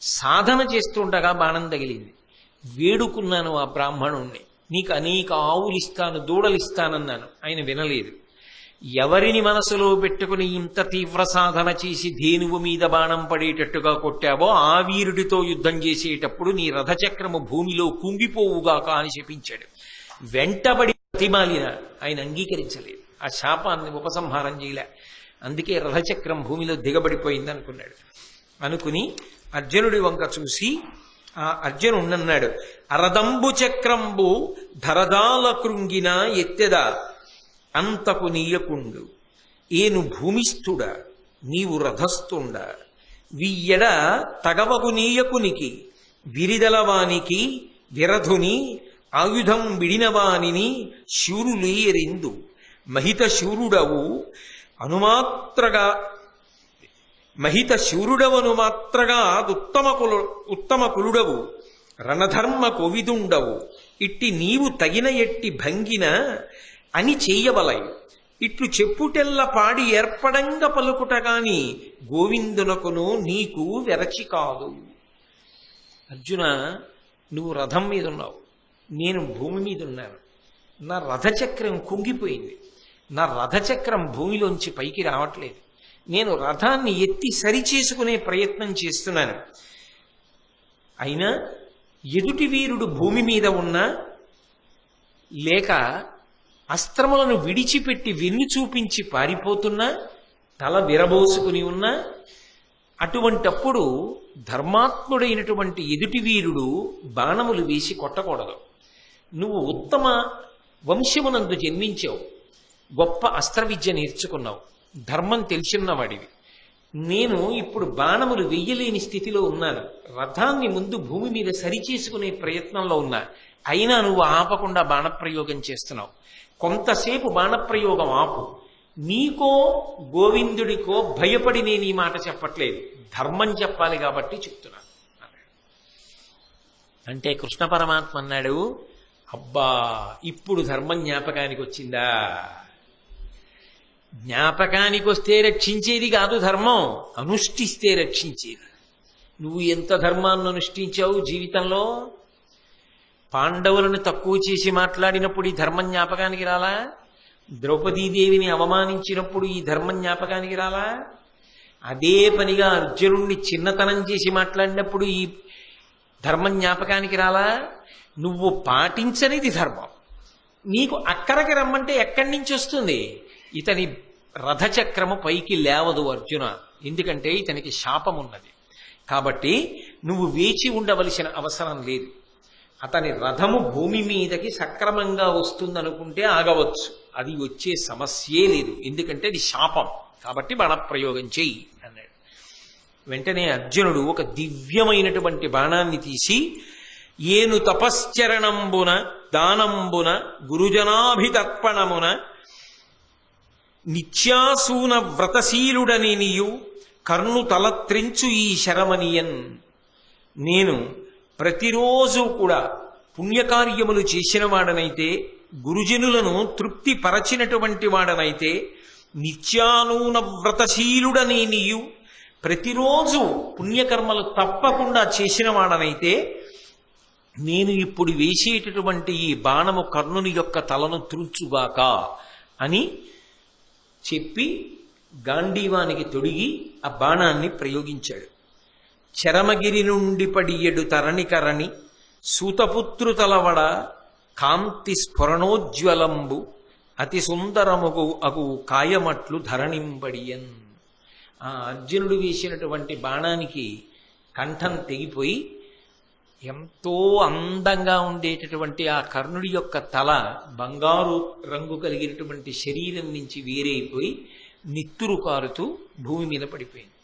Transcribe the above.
సాధన చేస్తుండగా బాణం తగిలింది. వేడుకున్నాను ఆ బ్రాహ్మణుణ్ణి. నీకు అనేక ఆవులు ఇస్తాను దూడలు ఇస్తానన్నాను. ఆయన వినలేదు. ఎవరిని మనసులో పెట్టుకుని ఇంత తీవ్ర సాధన చేసి ధేనువు మీద బాణం పడేటట్టుగా కొట్టావో ఆ వీరుడితో యుద్ధం చేసేటప్పుడు నీ రథచక్రము భూమిలో కుంగిపోవుగాక అని శపించాడు వెంటబడి ప్రతిమాలిన ఆయన అంగీకరించలేదు. ఆ శాపాన్ని ఉపసంహారం చేయలే. అందుకే రథచక్రం భూమిలో దిగబడిపోయింది అనుకున్నాడు అనుకుని అర్జునుడి వంక చూసి ఆ అర్జునుడన్నాడు అరదంబు చక్రంబు ధరదాల కృంగిన ఎత్తెద అంతకు నీయకుండు. ఏను భూమిస్థుడ నీవు రథస్థుండ. వియ్యడ తగవకు నీయకునికి విరిదలవానికి విరధుని ఆయుధం విడినవానిని శూరులేరెందు. మహిత శూరుడవు అనుమాత్రగా మహిత శూరుడవను మాత్రగా ఉత్తమ కులు ఉత్తమ కులుడవు రణధర్మ కోవిదుండవు. ఇట్టి నీవు తగిన ఎట్టి భంగిన అని చేయవలై ఇట్లు చెప్పుటెల్ల పాడి ఏర్పడంగ పలుకుటగాని గోవిందునకును నీకు వెరచి కాదు. అర్జున నువ్వు రథం మీద ఉన్నావు నేను భూమి మీద ఉన్నాను నా రథచక్రం కుంగిపోయింది. నా రథచక్రం భూమిలోంచి పైకి రావట్లేదు. నేను రథాన్ని ఎత్తి సరిచేసుకునే ప్రయత్నం చేస్తున్నాను. అయినా ఎదుటి వీరుడు భూమి మీద ఉన్నా లేక అస్త్రములను విడిచిపెట్టి వెన్ను చూపించి పారిపోతున్నా తల విరబోసుకుని ఉన్నా అటువంటప్పుడు ధర్మాత్ముడైనటువంటి ఎదుటి వీరుడు బాణములు వేసి కొట్టకూడదు. నువ్వు ఉత్తమ వంశమునందు జన్మించావు గొప్ప అస్త్ర విద్య నేర్చుకున్నావు. ధర్మం తెలిసిన్నవాడివి నేను ఇప్పుడు బాణములు వెయ్యలేని స్థితిలో ఉన్నాను. రథాన్ని ముందు భూమి మీద సరిచేసుకునే ప్రయత్నంలో ఉన్నా. అయినా నువ్వు ఆపకుండా బాణప్రయోగం చేస్తున్నావు. కొంతసేపు బాణప్రయోగం ఆపు. నీకో గోవిందుడికో భయపడి నేను ఈ మాట చెప్పట్లేదు. ధర్మం చెప్పాలి కాబట్టి చెప్తున్నాను అంటే కృష్ణ పరమాత్మ అన్నాడు అబ్బా ఇప్పుడు ధర్మం జ్ఞాపకానికి వచ్చిందా? జ్ఞాపకానికి వస్తే రక్షించేది కాదు ధర్మం అనుష్ఠిస్తే రక్షించేది. నువ్వు ఎంత ధర్మాన్ని అనుష్ఠించావు జీవితంలో? పాండవులను తక్కువ చేసి మాట్లాడినప్పుడు ఈ ధర్మం జ్ఞాపకానికి రాలా? ద్రౌపదీదేవిని అవమానించినప్పుడు ఈ ధర్మం జ్ఞాపకానికి రాలా? అదే పనిగా అర్జునుణ్ణి చిన్నతనం చేసి మాట్లాడినప్పుడు ఈ ధర్మం జ్ఞాపకానికి రాలా? నువ్వు పాటించనిది ధర్మం. నీకు అక్కడికి రమ్మంటే ఎక్కడి నుంచి వస్తుంది? ఇతని రథచక్రము పైకి లేవదు అర్జున. ఎందుకంటే ఇతనికి శాపం ఉన్నది కాబట్టి నువ్వు వేచి ఉండవలసిన అవసరం లేదు. అతని రథము భూమి మీదకి సక్రమంగా వస్తుందనుకుంటే ఆగవచ్చు. అది వచ్చే సమస్యే లేదు. ఎందుకంటే అది శాపం. కాబట్టి బాణప్రయోగం చెయ్యి అన్నాడు. వెంటనే అర్జునుడు ఒక దివ్యమైనటువంటి బాణాన్ని తీసి ఏను తపశ్చరణంబున దానంబున గురుజనాభితర్పణమున నిత్యాసూన వ్రతశీలుడని నీయు కర్ణు తలత్రించు ఈ శరమనియన్ నేను ప్రతిరోజు కూడా పుణ్యకార్యములు చేసిన వాడనైతే గురుజనులను తృప్తి పరచినటువంటి వాడనైతే నిత్యానూన వ్రతశీలుడని నీయు ప్రతిరోజు పుణ్యకర్మలు తప్పకుండా చేసిన వాడనైతే నేను ఇప్పుడు వేసేటటువంటి ఈ బాణము కర్ణుని యొక్క తలను త్రుంచుగాక అని చెప్పి గాంధీవానికి తొడిగి ఆ బాణాన్ని ప్రయోగించాడు. చరమగిరి నుండి పడియడు తరణికరణి సూతపుత్రు తలవడ కాంతి స్ఫురణోజ్వలంబు అతి సుందరముగు అగు కాయమట్లు ధరణింబడియన్. ఆ అర్జునుడు వేసినటువంటి బాణానికి కంఠం తెగిపోయి ఎంతో అందంగా ఉండేటటువంటి ఆ కర్ణుడి యొక్క తల బంగారు రంగు కలిగినటువంటి శరీరం నుంచి వేరైపోయి నిత్తురు కారుతూ భూమి మీద పడిపోయింది.